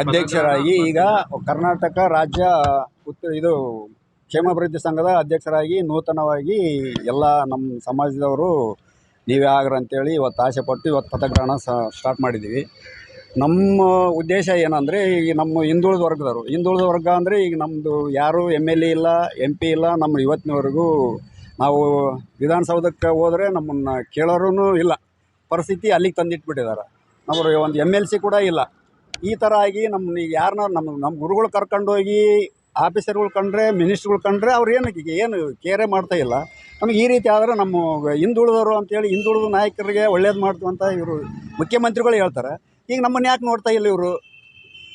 ಅಧ್ಯಕ್ಷರಾಗಿ ಈಗ ಕರ್ನಾಟಕ ರಾಜ್ಯ ಉತ್ತ ಇದು ಕ್ಷೇಮಾಭಿವೃದ್ಧಿ ಸಂಘದ ಅಧ್ಯಕ್ಷರಾಗಿ ನೂತನವಾಗಿ ಎಲ್ಲ ನಮ್ಮ ಸಮಾಜದವರು ನೀವೇ ಆಗ್ರ ಅಂತೇಳಿ ಇವತ್ತು ಆಸೆ ಪಟ್ಟು ಇವತ್ತು ಪಥಗ್ರಹಣ ಸ್ಟಾರ್ಟ್ ಮಾಡಿದ್ದೀವಿ. ನಮ್ಮ ಉದ್ದೇಶ ಏನಂದರೆ ಈಗ ನಮ್ಮ ಹಿಂದುಳಿದ ವರ್ಗದವರು ಹಿಂದುಳಿದ ವರ್ಗ ಅಂದರೆ ಈಗ ನಮ್ಮದು ಯಾರು ಎಂ ಎಲ್ ಎ ಇಲ್ಲ ಎಂ ಪಿ ಇಲ್ಲ ನಮ್ಮ ಇವತ್ತಿನವರೆಗೂ ನಾವು ವಿಧಾನಸೌಧಕ್ಕೆ ಹೋದರೆ ನಮ್ಮನ್ನು ಕೇಳೋರೂ ಇಲ್ಲ. ಪರಿಸ್ಥಿತಿ ಅಲ್ಲಿಗೆ ತಂದಿಟ್ಬಿಟ್ಟಿದ್ದಾರೆ. ನಮ್ಮ ಒಂದು ಎಂ ಎಲ್ ಸಿ ಕೂಡ ಇಲ್ಲ. ಈ ಥರ ಆಗಿ ನಮ್ಮ ಯಾರನ್ನ ನಮ್ಮ ನಮ್ಮ ಗುರುಗಳು ಕರ್ಕೊಂಡೋಗಿ ಆಫೀಸರ್ಗಳು ಕಂಡ್ರೆ, ಮಿನಿಸ್ಟ್ರುಗಳು ಕಂಡ್ರೆ ಅವ್ರು ಏನು ಏನು ಕೇರೆ ಮಾಡ್ತಾ ಇಲ್ಲ. ನಮಗೆ ಈ ರೀತಿ ಆದರೆ ನಮ್ಮ ಹಿಂದುಳಿದವರು ಅಂತೇಳಿ ಹಿಂದುಳಿದ ನಾಯಕರಿಗೆ ಒಳ್ಳೇದು ಮಾಡ್ತು ಅಂತ ಇವರು ಮುಖ್ಯಮಂತ್ರಿಗಳು ಹೇಳ್ತಾರೆ. ಈಗ ನಮ್ಮನ್ನು ಯಾಕೆ ನೋಡ್ತಾ ಇಲ್ಲ ಇವರು?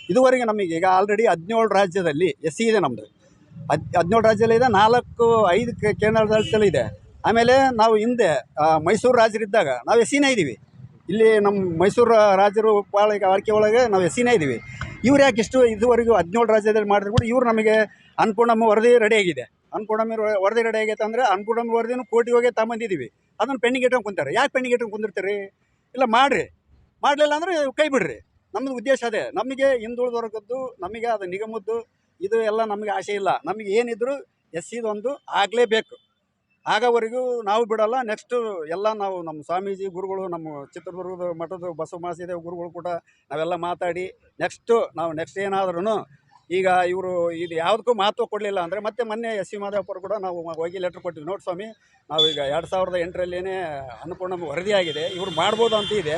ಇದುವರೆಗೆ ನಮಗೆ ಈಗ ಆಲ್ರೆಡಿ ಹದಿನೇಳು ರಾಜ್ಯದಲ್ಲಿ ಎಸ್ ಸಿ ಇದೆ ನಮ್ಮದು ಹದ್ ಹದಿನೇಳು ರಾಜ್ಯದಲ್ಲಿ ಇದೆ, ನಾಲ್ಕು, ಐದು ಕೆ- ಕೇಂದ್ರಾಡಳಿತದಲ್ಲಿ ಇದೆ. ಆಮೇಲೆ ನಾವು ಹಿಂದೆ ಮೈಸೂರು ರಾಜರಿದ್ದಾಗ ನಾವು ಎಸ್ ಸಿನೇ ಇದ್ದೀವಿ. ಇಲ್ಲಿ ನಮ್ಮ ಮೈಸೂರು ರಾಜರು ಪಾಳಿಕೆ ಆಳ್ಕೆ ಒಳಗೆ ನಾವು ಎಸ್ಸಿನೇ ಇದ್ದೀವಿ. ಇವ್ರು ಯಾಕೆ ಇಷ್ಟು ಇದುವರೆಗೂ ಹದಿನೇಳು ರಾಜ್ಯದಲ್ಲಿ ಮಾಡಿದ್ರು ಕೂಡ ಇವ್ರು ನಮಗೆ ಅನ್ನಪೂರ್ಣಮ್ಮ ವರದಿ ರೆಡಿಯಾಗಿದೆ ಆಗಿದೆ. ವ- ವರದಿ ರೆಡಿ ಆಗೈತೆ ಅಂದರೆ ಅನ್ನಪೂರ್ಣಮ್ಮ ವರದಿನೂ ಕೋರ್ಟಿಗೆ ಹೋಗಿ ತಗೊಂಬಂದಿದ್ದೀವಿ. ಅದನ್ನು ಪೆಂಡಿಂಗ್ ಇಟ್ಕೊಂಡು ಕುಂತಾರೆ. ಯಾಕೆ ಪೆಂಡಿಂಗ್ ಇಟ್ಕೊಂಡು ಕುಂದಿರ್ತೀರಿ? ಇಲ್ಲ ಮಾಡಿರಿ. ಮಾಡಲಿಲ್ಲ ಅಂದರೆ ಕೈ ಬಿಡ್ರಿ. ನಮ್ಮದು ಉದ್ದೇಶ ಅದೇ. ನಮಗೆ ಹಿಂದುಳಿದ ವರ್ಗದ್ದು, ನಮಗೆ ಅದು ನಿಗಮದ್ದು, ಇದು ಎಲ್ಲ ನಮಗೆ ಆಸೆ ಇಲ್ಲ. ನಮಗೆ ಏನಿದ್ರು ಎಸ್ ಸಿದೊಂದು ಆಗಲೇಬೇಕು. ಆಗೋವರೆಗೂ ನಾವು ಬಿಡಲ್ಲ. ನೆಕ್ಸ್ಟು ಎಲ್ಲ ನಾವು ನಮ್ಮ ಸ್ವಾಮೀಜಿ, ಗುರುಗಳು, ನಮ್ಮ ಚಿತ್ರದುರ್ಗದ ಮಠದ ಬಸವ ಮಾಸಿದೇವ ಗುರುಗಳು ಕೂಡ ನಾವೆಲ್ಲ ಮಾತಾಡಿ ನೆಕ್ಸ್ಟು ನಾವು ನೆಕ್ಸ್ಟ್ ಏನಾದ್ರೂ ಈಗ ಇವರು ಇದು ಯಾವುದಕ್ಕೂ ಮಹತ್ವ ಕೊಡಲಿಲ್ಲ ಅಂದರೆ ಮತ್ತೆ ಮೊನ್ನೆ ಎಸ್ ಸಿ ಮಾದೇವಪ್ಪರು ಕೂಡ ನಾವು ಹೋಗಿ ಲೆಟ್ರ್ ಕೊಟ್ಟಿದ್ವಿ. ನೋಡಿ ಸ್ವಾಮಿ, ನಾವು ಈಗ ಎರಡು ಸಾವಿರದ ಎಂಟರಲ್ಲೇ ಅನ್ನಪೂರ್ಣಮ್ಮ ವರದಿಯಾಗಿದೆ ಇವ್ರು ಮಾಡ್ಬೋದು ಅಂತ ಇದೆ.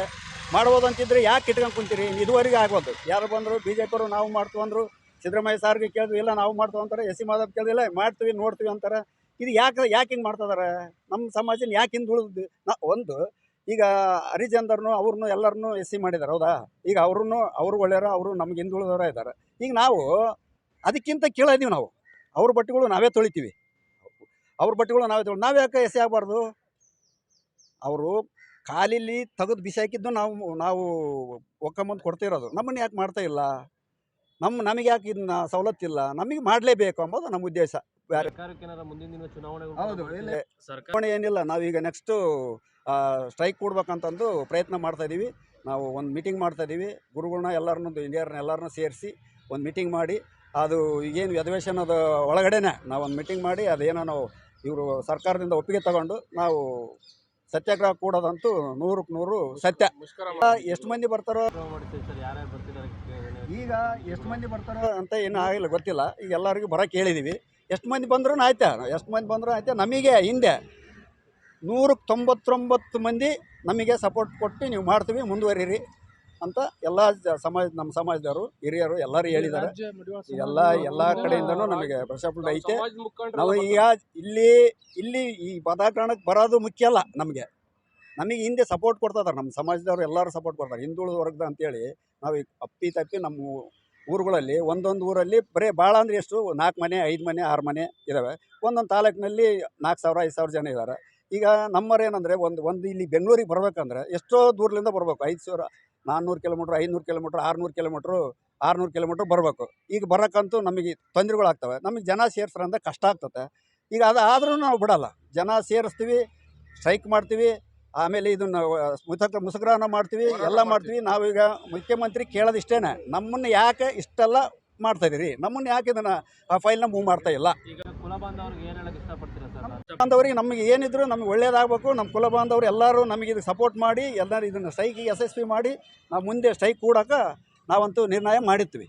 ಮಾಡ್ಬೋದು ಅಂತಿದ್ರೆ ಯಾಕೆ ಇಟ್ಕೊಂಡು ಕುಂತೀರಿ? ಇದುವರೆಗೆ ಆಗೋದು ಯಾರು ಬಂದರು? ಬಿ ಜೆ ನಾವು ಮಾಡ್ತೀವಿ ಅಂದರು. ಸಿದ್ದರಾಮಯ್ಯ ಸಾರ್ಗೆ ಕೇಳಿದ್ವಿ, ಇಲ್ಲ ನಾವು ಮಾಡ್ತೀವಿ ಅಂತಾರೆ. ಎಸ್ ಸಿ ಮಾಧವ್ ಕೇಳಿದಿಲ್ಲ, ಮಾಡ್ತೀವಿ, ನೋಡ್ತೀವಿ ಅಂತಾರೆ. ಇದು ಯಾಕೆ ಯಾಕೆ ಹಿಂಗೆ ಮಾಡ್ತಿದಾರೆ ನಮ್ಮ ಸಮಾಜನ ಯಾಕೆ ಹಿಂದೆ ಉಳಿದು ನಾ ಒಂದು, ಈಗ ಹರಿಜನರನ್ನು ಅವ್ರನ್ನೂ ಎಲ್ಲರನ್ನೂ ಎಸ್ ಸಿ ಮಾಡಿದ್ದಾರೆ ಹೌದಾ? ಈಗ ಅವ್ರನ್ನು ಅವರು ಒಳ್ಳೆಯವರು, ಅವರು ನಮ್ಗೆ ಹಿಂದುಳಿದವರೇ ಇದ್ದಾರೆ ಈಗ ನಾವು ಅದಕ್ಕಿಂತ ಕೇಳಿದೀವಿ ನಾವು. ಅವ್ರ ಬಟ್ಟೆಗಳು ನಾವೇ ತೊಳಿತೀವಿ. ಅವ್ರ ಬಟ್ಟೆಗಳು ನಾವೇ ತೊಳಿ, ನಾವು ಯಾಕೆ ಎಸ್ ಆಗಬಾರ್ದು? ಅವರು ಕಾಲಿಲಿ ತೆಗೆದು ಬಿಸಾಕಿದ್ದು ನಾವು ನಾವು ಒಕ್ಕಂಬಂದು ಕೊಡ್ತಿರೋದು ನಮ್ಮನ್ನು ಯಾಕೆ ಮಾಡ್ತಾ ಇಲ್ಲ? ನಮ್ಮ ನಮಗೆ ಯಾಕೆ ಇದನ್ನ ಸವಲತ್ತಿಲ್ಲ ನಮಗೆ ಮಾಡಲೇಬೇಕು ಅಂಬೋದು ನಮ್ಮ ಉದ್ದೇಶ. ಹೌದು, ಇಲ್ಲ. ಚುನಾವಣೆ ಏನಿಲ್ಲ ನಾವೀಗ ನೆಕ್ಸ್ಟು ಸ್ಟ್ರೈಕ್ ಕೊಡ್ಬೇಕಂತಂದು ಪ್ರಯತ್ನ ಮಾಡ್ತಾ ಇದ್ದೀವಿ ನಾವು ಒಂದು ಮೀಟಿಂಗ್ ಮಾಡ್ತಾ ಇದ್ದೀವಿ ಗುರುಗಳನ್ನ ಎಲ್ಲರನ್ನೊಂದು ಹಿರಿಯರನ್ನ ಎಲ್ಲರನ್ನ ಸೇರಿಸಿ ಒಂದು ಮೀಟಿಂಗ್ ಮಾಡಿ ಅದು ಏನು ಅಧಿವೇಶನದ ಒಳಗಡೆನೆ ನಾವು ಒಂದು ಮೀಟಿಂಗ್ ಮಾಡಿ ಅದೇನೋ ನಾವು ಇವರು ಸರ್ಕಾರದಿಂದ ಒಪ್ಪಿಗೆ ತಗೊಂಡು ನಾವು ಸತ್ಯಾಗ್ರಹ ಕೂಡದಂತೂ ನೂರಕ್ಕೆ ನೂರು ಸತ್ಯ. ಎಷ್ಟು ಮಂದಿ ಬರ್ತಾರೋ? ಈಗ ಎಷ್ಟು ಮಂದಿ ಬರ್ತಾರೋ ಅಂತ ಏನೂ ಆಗಿಲ್ಲ ಗೊತ್ತಿಲ್ಲ. ಈಗ ಎಲ್ಲರಿಗೂ ಬರೋಕೆ ಹೇಳಿದ್ದೀವಿ ಎಷ್ಟು ಮಂದಿ ಬಂದರೂ ಆಯ್ತಾ? ಎಷ್ಟು ಮಂದಿ ಬಂದರೂ ಆಯ್ತಾ? ನಮಗೆ ಹಿಂದೆ ನೂರಕ್ಕೆ ತೊಂಬತ್ತೊಂಬತ್ತು ಮಂದಿ ನಮಗೆ ಸಪೋರ್ಟ್ ಕೊಟ್ಟು ನೀವು ಮಾಡ್ತೀವಿ ಮುಂದುವರಿರಿ ಅಂತ ಎಲ್ಲ ಸಮಾಜ ನಮ್ಮ ಸಮಾಜದವರು ಹಿರಿಯರು ಎಲ್ಲರೂ ಹೇಳಿದ್ದಾರೆ. ಎಲ್ಲ ಎಲ್ಲ ಕಡೆಯಿಂದನೂ ನಮಗೆ ಪ್ರಶಾಪುರ ಐತೆ. ನಾವು ಈಗ ಇಲ್ಲಿ ಇಲ್ಲಿ ಈ ಪದಾಕರಣಕ್ಕೆ ಬರೋದು ಮುಖ್ಯ ಅಲ್ಲ ನಮಗೆ. ನಮಗೆ ಹಿಂದೆ ಸಪೋರ್ಟ್ ಕೊಡ್ತಾ ನಮ್ಮ ಸಮಾಜದವರು ಎಲ್ಲರೂ ಸಪೋರ್ಟ್ ಕೊಡ್ತಾರೆ. ಹಿಂದುಳಿದ ವರ್ಗದ ಅಂತೇಳಿ ನಾವು ಅಪ್ಪಿ, ತಪ್ಪಿ ನಮ್ಮ ಊರುಗಳಲ್ಲಿ ಒಂದೊಂದು ಊರಲ್ಲಿ ಬರೀ ಭಾಳ ಅಂದರೆ ಎಷ್ಟು? ನಾಲ್ಕು ಮನೆ, ಐದು ಮನೆ, ಆರು ಮನೆ ಇದ್ದಾವೆ ಒಂದೊಂದು ತಾಲೂಕಿನಲ್ಲಿ ನಾಲ್ಕು ಸಾವಿರ, ಐದು ಸಾವಿರ ಜನ ಇದ್ದಾರೆ ಈಗ ನಮ್ಮವ್ರು ಏನಂದರೆ ಒಂದು ಒಂದು ಇಲ್ಲಿ ಬೆಂಗಳೂರಿಗೆ ಬರ್ಬೇಕಂದ್ರೆ ಎಷ್ಟೋ ದೂರದಿಂದ ಬರಬೇಕು. ಐದು ಸಾವಿರ, ನಾನ್ನೂರು ಕಿಲೋಮೀಟ್ರ್, ಐನೂರು ಕಿಲೋಮೀಟ್ರ್, ಆರುನೂರು ಕಿಲೋಮೀಟ್ರು, ಆರುನೂರು ಕಿಲೋಮೀಟ್ರ್ ಬರಬೇಕು. ಈಗ ಬರೋಕ್ಕಂತೂ ನಮಗೆ ತೊಂದರೆಗಳಾಗ್ತವೆ ನಮಗೆ ಜನ ಸೇರ್ಸ್ರಂದ್ರೆ ಕಷ್ಟ ಆಗ್ತದೆ ಈಗ ಅದು ಆದರೂ ನಾವು ಬಿಡೋಲ್ಲ. ಜನ ಸೇರಿಸ್ತೀವಿ, ಸ್ಟ್ರೈಕ್ ಮಾಡ್ತೀವಿ. ಆಮೇಲೆ ಇದನ್ನು ಮುಸಕ ಮುಸುಗ್ರಹಣ ಮಾಡ್ತೀವಿ ಎಲ್ಲ ಮಾಡ್ತೀವಿ. ನಾವೀಗ ಮುಖ್ಯಮಂತ್ರಿ ಕೇಳೋದಿಷ್ಟೇ ನಮ್ಮನ್ನು ಯಾಕೆ ಇಷ್ಟೆಲ್ಲ ಮಾಡ್ತಾ ಇದೀರಿ? ನಮ್ಮನ್ನು ಯಾಕೆ ಇದನ್ನು ಆ ಫೈಲ್ನ ಮೂವ್ ಮಾಡ್ತಾ ಇಲ್ಲ? ಬಾಂಧವರಿಗೆ ನಮಗೆ ಏನಿದ್ರು ನಮ್ಗೆ ಒಳ್ಳೇದಾಗಬೇಕು. ನಮ್ಮ ಕುಲ ಬಾಂಧವರು ಎಲ್ಲರೂ ನಮಗೆ ಇದಕ್ಕೆ ಸಪೋರ್ಟ್ ಮಾಡಿ ಎಲ್ಲರೂ ಇದನ್ನು ಸ್ಟ್ರೈಕಿಗೆ ಯಶಸ್ವಿ ಮಾಡಿ ನಾವು ಮುಂದೆ ಸ್ಟ್ರೈಕ್ ಕೂಡಕ್ಕೆ ನಾವಂತೂ ನಿರ್ಣಯ ಮಾಡಿರ್ತೀವಿ.